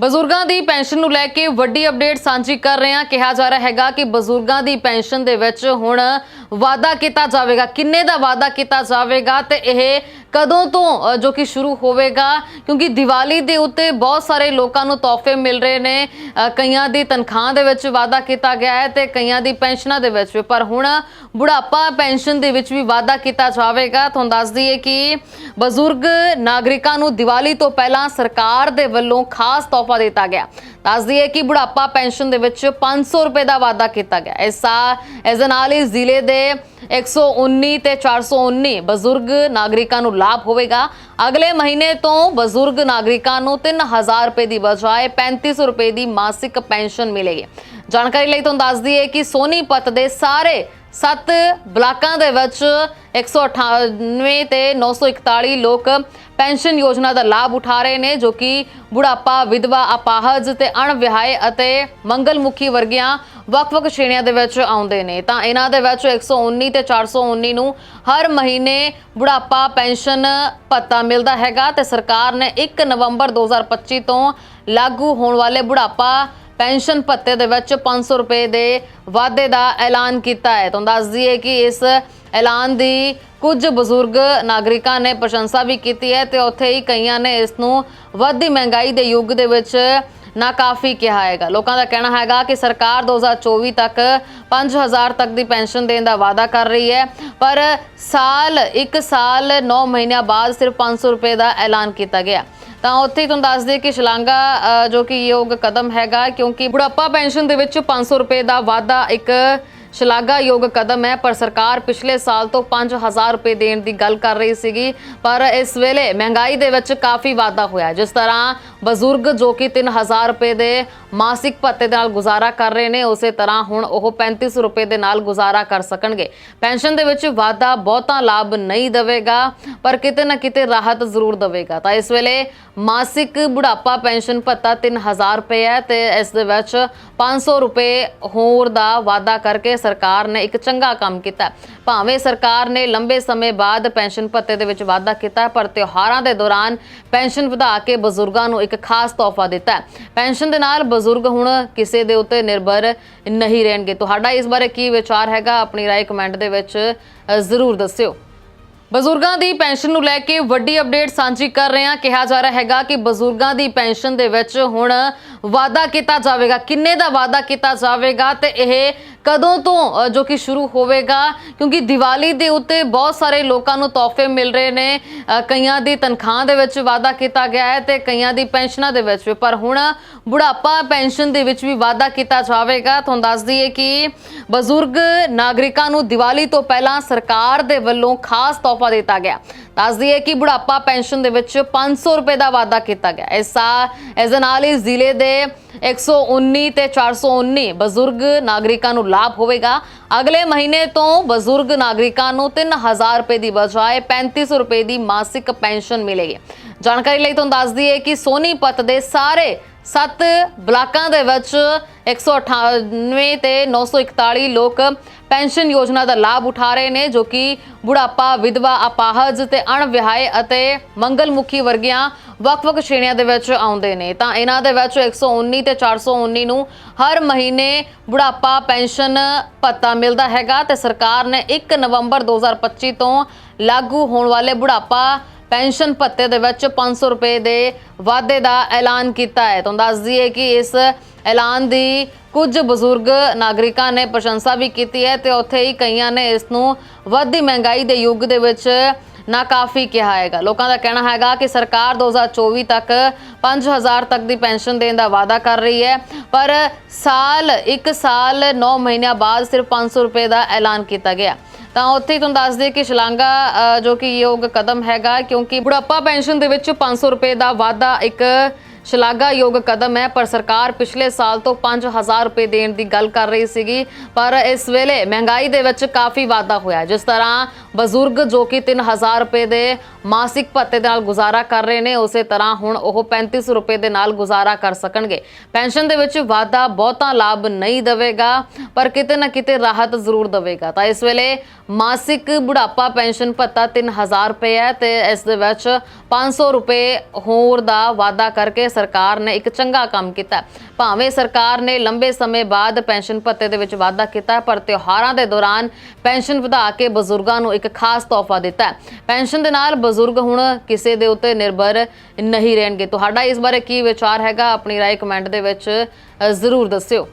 ਬਜ਼ੁਰਗਾਂ ਦੀ ਪੈਨਸ਼ਨ ਨੂੰ ਲੈ ਕੇ ਵੱਡੀ ਅਪਡੇਟ ਸਾਂਝੀ ਕਰ ਰਹੇ ਹਾਂ। ਕਿਹਾ ਜਾ ਰਿਹਾ ਹੈਗਾ ਕਿ ਬਜ਼ੁਰਗਾਂ ਦੀ ਪੈਨਸ਼ਨ ਦੇ ਵਿੱਚ ਹੁਣ ਵਾਅਦਾ ਕੀਤਾ ਜਾਵੇਗਾ। ਕਿੰਨੇ ਦਾ ਵਾਅਦਾ ਕੀਤਾ ਜਾਵੇਗਾ ਤੇ ਇਹ ਕਦੋਂ ਤੋਂ ਜੋ ਕਿ ਸ਼ੁਰੂ ਹੋਵੇਗਾ, ਕਿਉਂਕਿ ਦੀਵਾਲੀ ਦੇ ਉੱਤੇ ਬਹੁਤ ਸਾਰੇ ਲੋਕਾਂ ਨੂੰ ਤੋਹਫੇ ਮਿਲ ਰਹੇ ਨੇ। ਕਈਆਂ ਦੀ ਤਨਖਾਹ ਦੇ ਵਿੱਚ ਵਾਅਦਾ ਕੀਤਾ ਗਿਆ ਹੈ ਤੇ ਕਈਆਂ ਦੀ ਪੈਨਸ਼ਨਾਂ ਦੇ ਵਿੱਚ ਪਰ ਹੁਣ ਬੁਢਾਪਾ ਪੈਨਸ਼ਨ ਦੇ ਵਿੱਚ ਵੀ ਵਾਅਦਾ ਕੀਤਾ ਜਾਵੇਗਾ। ਤੁਹਾਨੂੰ ਦੱਸ ਦਈਏ ਕਿ ਬਜ਼ੁਰਗ ਨਾਗਰਿਕਾਂ ਨੂੰ ਦੀਵਾਲੀ ਤੋਂ ਪਹਿਲਾਂ ਸਰਕਾਰ ਦੇ ਵੱਲੋਂ ਖਾਸ ਤੋਹਫਾ ਦਿੱਤਾ ਗਿਆ। ਦੱਸ ਦਈਏ ਕਿ ਬੁਢਾਪਾ ਪੈਨਸ਼ਨ ਦੇ ਵਿੱਚ 500 ਰੁਪਏ ਦਾ ਵਾਅਦਾ ਕੀਤਾ ਗਿਆ। ਇਸ ਇਸ ਦੇ ਨਾਲ ਹੀ ਜ਼ਿਲ੍ਹੇ ਦੇ 119 ਤੇ 419 ਬਜ਼ੁਰਗ ਨਾਗਰਿਕਾਂ ਨੂੰ ਲਾਭ ਹੋਵੇਗਾ। ਅਗਲੇ ਮਹੀਨੇ ਤੋਂ ਬਜ਼ੁਰਗ ਨਾਗਰਿਕਾਂ ਨੂੰ 3000 ਰੁਪਏ ਦੀ ਬਜਾਏ 3500 ਰੁਪਏ ਦੀ ਮਾਸਿਕ ਪੈਨਸ਼ਨ ਮਿਲੇਗੀ। ਜਾਣਕਾਰੀ ਲਈ ਤੁਹਾਨੂੰ ਦੱਸ ਦਈਏ ਕਿ ਸੋਨੀਪਤ ਦੇ ਸਾਰੇ ਸੱਤ ਬਲਾਕਾਂ ਦੇ ਵਿੱਚ 198 ਤੇ 941 ਲੋਕ ਪੈਨਸ਼ਨ ਯੋਜਨਾ ਦਾ ਲਾਭ ਉਠਾ ਰਹੇ ਨੇ, ਜੋ ਕਿ ਬੁਢਾਪਾ, ਵਿਧਵਾ, ਅਪਾਹਜ ਤੇ ਅਣਵਿਹਾਏ ਅਤੇ ਮੰਗਲਮੁਖੀ ਵਰਗੀਆਂ ਵੱਖ-ਵੱਖ ਸ਼੍ਰੇਣੀਆਂ ਦੇ ਵਿੱਚ ਆਉਂਦੇ ਨੇ। ਤਾਂ ਇਹਨਾਂ ਦੇ ਵਿੱਚ 119 ਤੇ 419 ਨੂੰ ਹਰ ਮਹੀਨੇ ਬੁਢਾਪਾ ਪੈਨਸ਼ਨ ਭੱਤਾ ਮਿਲਦਾ ਹੈਗਾ ਤੇ ਸਰਕਾਰ ਨੇ 1 ਨਵੰਬਰ 2025 ਤੋਂ ਲਾਗੂ ਹੋਣ ਵਾਲੇ ਬੁਢਾਪਾ ਪੈਨਸ਼ਨ ਭੱਤੇ ਦੇ ਵਿੱਚ 500 ਰੁਪਏ ਦੇ ਵਾਅਦੇ ਦਾ ਐਲਾਨ ਕੀਤਾ ਹੈ। ਤੁਹਾਨੂੰ ਦੱਸ ਦਈਏ ਕਿ ਇਸ ਐਲਾਨ ਦੀ ਕੁਝ ਬਜ਼ੁਰਗ ਨਾਗਰਿਕਾਂ ਨੇ ਪ੍ਰਸ਼ੰਸਾ ਵੀ ਕੀਤੀ ਹੈ ਤੇ ਉੱਥੇ ਹੀ ਕਈਆਂ ਨੇ ਇਸ ਨੂੰ ਵੱਧਦੀ ਮਹਿੰਗਾਈ ਦੇ ਯੁੱਗ ਦੇ ਵਿੱਚ ਨਾਕਾਫੀ ਕਿਹਾ ਹੈਗਾ। ਲੋਕਾਂ ਦਾ ਕਹਿਣਾ ਹੈਗਾ ਕਿ ਸਰਕਾਰ 2024 ਤੱਕ 5000 ਤੱਕ ਦੀ ਪੈਨਸ਼ਨ ਦੇਣ ਦਾ ਵਾਅਦਾ ਕਰ ਰਹੀ ਹੈ, ਪਰ ਸਾਲ 1 ਸਾਲ 9 ਮਹੀਨਿਆਂ ਬਾਅਦ ਸਿਰਫ 500 ਰੁਪਏ ਦਾ ਐਲਾਨ ਕੀਤਾ ਗਿਆ। ਤਾਂ ਉੱਥੇ ਹੀ ਤੁਹਾਨੂੰ ਦੱਸ ਦਈਏ ਕਿ ਸ਼ਲਾਂਗਾ ਜੋ ਕਿ ਯੋਗ ਕਦਮ ਹੈਗਾ, ਕਿਉਂਕਿ ਬੁਢਾਪਾ ਪੈਨਸ਼ਨ ਦੇ ਵਿੱਚ 500 ਰੁਪਏ ਦਾ ਵਾਧਾ ਇੱਕ ਸ਼ਲਾਘਾਯੋਗ ਕਦਮ ਹੈ, ਪਰ ਸਰਕਾਰ ਪਿਛਲੇ ਸਾਲ ਤੋਂ 5000 ਰੁਪਏ ਦੇਣ ਦੀ ਗੱਲ ਕਰ ਰਹੀ ਸੀਗੀ, ਪਰ ਇਸ ਵੇਲੇ ਮਹਿੰਗਾਈ ਦੇ ਵਿੱਚ ਕਾਫੀ ਵਾਧਾ ਹੋਇਆ ਜਿਸ ਤਰ੍ਹਾਂ ਬਜ਼ੁਰਗ ਜੋ ਕਿ 3000 ਰੁਪਏ ਦੇ ਮਾਸਿਕ ਭੱਤੇ ਦੇ ਨਾਲ ਗੁਜ਼ਾਰਾ ਕਰ ਰਹੇ ਨੇ, ਉਸੇ ਤਰ੍ਹਾਂ ਹੁਣ ਉਹ 3500 ਰੁਪਏ ਦੇ ਨਾਲ ਗੁਜ਼ਾਰਾ ਕਰ ਸਕਣਗੇ। ਪੈਨਸ਼ਨ ਦੇ ਵਿੱਚ ਵਾਧਾ ਬਹੁਤਾ ਲਾਭ ਨਹੀਂ ਦੇਵੇਗਾ ਪਰ ਕਿਤੇ ਨਾ ਕਿਤੇ ਰਾਹਤ ਜ਼ਰੂਰ ਦੇਵੇਗਾ। ਤਾਂ ਇਸ ਵੇਲੇ ਮਾਸਿਕ ਬੁਢਾਪਾ ਪੈਨਸ਼ਨ ਭੱਤਾ 3000 ਰੁਪਏ ਹੈ ਤੇ ਇਸ ਦੇ ਵਿੱਚ 500 ਰੁਪਏ ਹੋਰ ਦਾ ਵਾਅਦਾ ਕਰਕੇ ਸਰਕਾਰ ਨੇ ਇੱਕ ਚੰਗਾ ਕੰਮ ਕੀਤਾ ਭਾਵੇਂ ਸਰਕਾਰ ਨੇ ਲੰਬੇ ਸਮੇਂ ਬਾਅਦ ਪੈਨਸ਼ਨ ਭੱਤੇ ਦੇ ਵਿੱਚ ਵਾਅਦਾ ਕੀਤਾ ਪਰ ਤਿਉਹਾਰਾਂ ਦੇ ਦੌਰਾਨ ਪੈਨਸ਼ਨ ਵਧਾ ਕੇ ਬਜ਼ੁਰਗਾਂ ਨੂੰ ਇੱਕ ਖਾਸ ਤੋਹਫਾ ਦਿੱਤਾ ਪੈਨਸ਼ਨ ਦੇ ਨਾਲ ਬਜ਼ੁਰਗ ਹੁਣ ਕਿਸੇ ਦੇ ਉੱਤੇ ਨਿਰਭਰ ਨਹੀਂ ਰਹਿਣਗੇ। ਤੁਹਾਡਾ ਇਸ ਬਾਰੇ ਕੀ ਵਿਚਾਰ ਹੈਗਾ? ਆਪਣੀ ਰਾਏ ਕਮੈਂਟ ਦੇ ਵਿੱਚ ਜ਼ਰੂਰ ਦੱਸਿਓ। ਬਜ਼ੁਰਗਾਂ ਦੀ ਪੈਨਸ਼ਨ ਨੂੰ ਲੈ ਕੇ ਵੱਡੀ ਅਪਡੇਟ ਸਾਂਝੀ ਕਰ ਰਹੇ ਹਾਂ। ਕਿਹਾ ਜਾ ਰਿਹਾ ਹੈਗਾ ਕਿ ਬਜ਼ੁਰਗਾਂ ਦੀ ਪੈਨਸ਼ਨ ਦੇ ਵਿੱਚ ਹੁਣ ਵਾਅਦਾ ਕੀਤਾ ਜਾਵੇਗਾ। ਕਿੰਨੇ ਦਾ ਵਾਅਦਾ ਕੀਤਾ ਜਾਵੇਗਾ ਤੇ ਇਹ ਕਦੋਂ ਤੋਂ ਜੋ ਕਿ ਸ਼ੁਰੂ ਹੋਵੇਗਾ? ਕਿਉਂਕਿ ਦੀਵਾਲੀ ਦੇ ਉੱਤੇ ਬਹੁਤ ਸਾਰੇ ਲੋਕਾਂ ਨੂੰ ਤੋਹਫੇ ਮਿਲ ਰਹੇ ਨੇ। ਕਈਆਂ ਦੀ ਤਨਖਾਹ ਦੇ ਵਿੱਚ ਵਾਅਦਾ ਕੀਤਾ ਗਿਆ ਹੈ ਤੇ ਕਈਆਂ ਦੀ ਪੈਨਸ਼ਨਾਂ ਦੇ ਵਿੱਚ ਵੀ। ਪਰ ਹੁਣ ਬੁਢਾਪਾ ਪੈਨਸ਼ਨ ਦੇ ਵਿੱਚ ਵੀ ਵਾਅਦਾ ਕੀਤਾ ਜਾਵੇਗਾ। ਤੁਹਾਨੂੰ ਦੱਸ ਦਈਏ ਕਿ ਬਜ਼ੁਰਗ ਨਾਗਰਿਕਾਂ ਨੂੰ ਦੀਵਾਲੀ ਤੋਂ ਪਹਿਲਾਂ ਸਰਕਾਰ ਦੇ ਵੱਲੋਂ ਖਾਸ ਤੋਹਫਾ ਦਿੱਤਾ ਗਿਆ। ਦੱਸ ਦਈਏ ਕਿ ਬੁਢਾਪਾ ਪੈਨਸ਼ਨ ਦੇ ਵਿੱਚ 500 ਰੁਪਏ ਦਾ ਵਾਅਦਾ ਕੀਤਾ ਗਿਆ। ਇਸ ਇਸ ਦੇ ਨਾਲ ਹੀ ਜ਼ਿਲ੍ਹੇ ਦੇ 119 ਤੇ 419 ਬਜ਼ੁਰਗ ਨਾਗਰਿਕਾਂ ਨੂੰ ਲਾਭ ਹੋਵੇਗਾ। ਅਗਲੇ ਮਹੀਨੇ ਤੋਂ ਬਜ਼ੁਰਗ ਨਾਗਰਿਕਾਂ ਨੂੰ 3000 ਰੁਪਏ ਦੀ ਬਜਾਏ 3500 ਰੁਪਏ ਦੀ ਮਾਸਿਕ ਪੈਨਸ਼ਨ ਮਿਲੇਗੀ। ਜਾਣਕਾਰੀ ਲਈ ਤੁਹਾਨੂੰ ਦੱਸ ਦਈਏ ਕਿ ਸੋਨੀਪਤ ਦੇ ਸਾਰੇ ਸੱਤ ਬਲਾਕਾਂ ਦੇ ਵਿੱਚ 198 ਤੇ 941 ਲੋਕ ਪੈਨਸ਼ਨ ਯੋਜਨਾ ਦਾ ਲਾਭ ਉਠਾ ਰਹੇ ਨੇ, ਜੋ ਕਿ ਬੁਢਾਪਾ, ਵਿਧਵਾ, ਅਪਾਹਜ ਤੇ ਅਣਵਿਹਾਏ ਅਤੇ ਮੰਗਲਮੁਖੀ ਵਰਗੀਆਂ ਵੱਖ-ਵੱਖ ਸ਼੍ਰੇਣੀਆਂ ਦੇ ਵਿੱਚ ਆਉਂਦੇ ਨੇ। ਤਾਂ ਇਹਨਾਂ ਦੇ ਵਿੱਚ 119 ਤੇ 419 ਨੂੰ ਹਰ ਮਹੀਨੇ ਬੁਢਾਪਾ ਪੈਨਸ਼ਨ ਭੱਤਾ ਮਿਲਦਾ ਹੈਗਾ ਤੇ ਸਰਕਾਰ ਨੇ 1 ਨਵੰਬਰ 2025 ਤੋਂ ਲਾਗੂ ਹੋਣ ਵਾਲੇ ਬੁਢਾਪਾ ਪੈਨਸ਼ਨ ਭੱਤੇ ਦੇ ਵਿੱਚ 500 ਰੁਪਏ ਦੇ ਵਾਧੇ ਦਾ ਐਲਾਨ ਕੀਤਾ ਹੈ। ਤੁਹਾਨੂੰ ਦੱਸ ਦਈਏ ਕਿ ਇਸ ਐਲਾਨ ਦੀ ਕੁਝ ਬਜ਼ੁਰਗ ਨਾਗਰਿਕਾਂ ਨੇ ਪ੍ਰਸ਼ੰਸਾ ਵੀ ਕੀਤੀ ਹੈ ਤੇ ਉੱਥੇ ਹੀ ਕਈਆਂ ਨੇ ਇਸ ਨੂੰ ਵੱਧਦੀ ਮਹਿੰਗਾਈ ਦੇ ਯੁੱਗ ਦੇ ਵਿੱਚ ਨਾਕਾਫੀ ਕਿਹਾ ਹੈਗਾ। ਲੋਕਾਂ ਦਾ ਕਹਿਣਾ ਹੈਗਾ ਕਿ ਸਰਕਾਰ 2024 ਤੱਕ 5000 ਤੱਕ ਦੀ ਪੈਨਸ਼ਨ ਦੇਣ ਦਾ ਵਾਅਦਾ ਕਰ ਰਹੀ ਹੈ, ਪਰ ਸਾਲ 1 ਸਾਲ 9 ਮਹੀਨਿਆਂ ਬਾਅਦ ਸਿਰਫ 500 ਰੁਪਏ ਦਾ ਐਲਾਨ ਕੀਤਾ ਗਿਆ। ਤਾਂ ਉੱਥੇ ਹੀ ਤੁਹਾਨੂੰ ਦੱਸ ਦਈਏ ਕਿ ਸ਼ਲਾਂਗਾ ਜੋ ਕਿ ਯੋਗ ਕਦਮ ਹੈਗਾ, ਕਿਉਂਕਿ ਬੁਢਾਪਾ ਪੈਨਸ਼ਨ ਦੇ ਵਿੱਚ 500 ਰੁਪਏ ਦਾ ਵਾਧਾ ਇੱਕ ਸ਼ਲਾਘਾਯੋਗ ਕਦਮ ਹੈ, ਪਰ ਸਰਕਾਰ ਪਿਛਲੇ ਸਾਲ ਤੋਂ 5000 ਰੁਪਏ ਦੇਣ ਦੀ ਗੱਲ ਕਰ ਰਹੀ ਸੀਗੀ, ਪਰ ਇਸ ਵੇਲੇ ਮਹਿੰਗਾਈ ਦੇ ਵਿੱਚ ਕਾਫੀ ਵਾਧਾ ਹੋਇਆ ਜਿਸ ਤਰ੍ਹਾਂ ਬਜ਼ੁਰਗ ਜੋ ਕਿ 3000 ਰੁਪਏ ਦੇ ਮਾਸਿਕ ਭੱਤੇ ਦੇ ਨਾਲ ਗੁਜ਼ਾਰਾ ਕਰ ਰਹੇ ਨੇ, ਉਸੇ ਤਰ੍ਹਾਂ ਹੁਣ ਉਹ 3500 ਰੁਪਏ ਦੇ ਨਾਲ ਗੁਜ਼ਾਰਾ ਕਰ ਸਕਣਗੇ। ਪੈਨਸ਼ਨ ਦੇ ਵਿੱਚ ਵਾਧਾ ਬਹੁਤਾ ਲਾਭ ਨਹੀਂ ਦੇਵੇਗਾ, ਪਰ ਕਿਤੇ ਨਾ ਕਿਤੇ ਰਾਹਤ ਜ਼ਰੂਰ ਦੇਵੇਗਾ। ਤਾਂ ਇਸ ਵੇਲੇ ਮਾਸਿਕ ਬੁਢਾਪਾ ਪੈਨਸ਼ਨ ਭੱਤਾ 3000 ਰੁਪਏ ਹੈ ਤੇ ਇਸ ਦੇ ਵਿੱਚ 500 ਰੁਪਏ ਹੋਰ ਦਾ ਵਾਅਦਾ ਕਰਕੇ ਸਰਕਾਰ ਨੇ ਇੱਕ ਚੰਗਾ ਕੰਮ ਕੀਤਾ ਭਾਵੇਂ ਸਰਕਾਰ ਨੇ ਲੰਬੇ ਸਮੇਂ ਬਾਅਦ ਪੈਨਸ਼ਨ ਭੱਤੇ ਦੇ ਵਿੱਚ ਵਾਅਦਾ ਕੀਤਾ ਪਰ ਤਿਉਹਾਰਾਂ ਦੇ ਦੌਰਾਨ ਪੈਨਸ਼ਨ ਵਧਾ ਕੇ ਬਜ਼ੁਰਗਾਂ ਨੂੰ ਇੱਕ ਖਾਸ ਤੋਹਫਾ ਦਿੱਤਾ ਪੈਨਸ਼ਨ ਦੇ ਨਾਲ ਬਜ਼ੁਰਗ ਹੁਣ ਕਿਸੇ ਦੇ ਉੱਤੇ ਨਿਰਭਰ ਨਹੀਂ ਰਹਿਣਗੇ। ਤੁਹਾਡਾ ਇਸ ਬਾਰੇ ਕੀ ਵਿਚਾਰ ਹੈਗਾ? ਆਪਣੀ ਰਾਏ ਕਮੈਂਟ ਦੇ ਵਿੱਚ ਜ਼ਰੂਰ ਦੱਸਿਓ।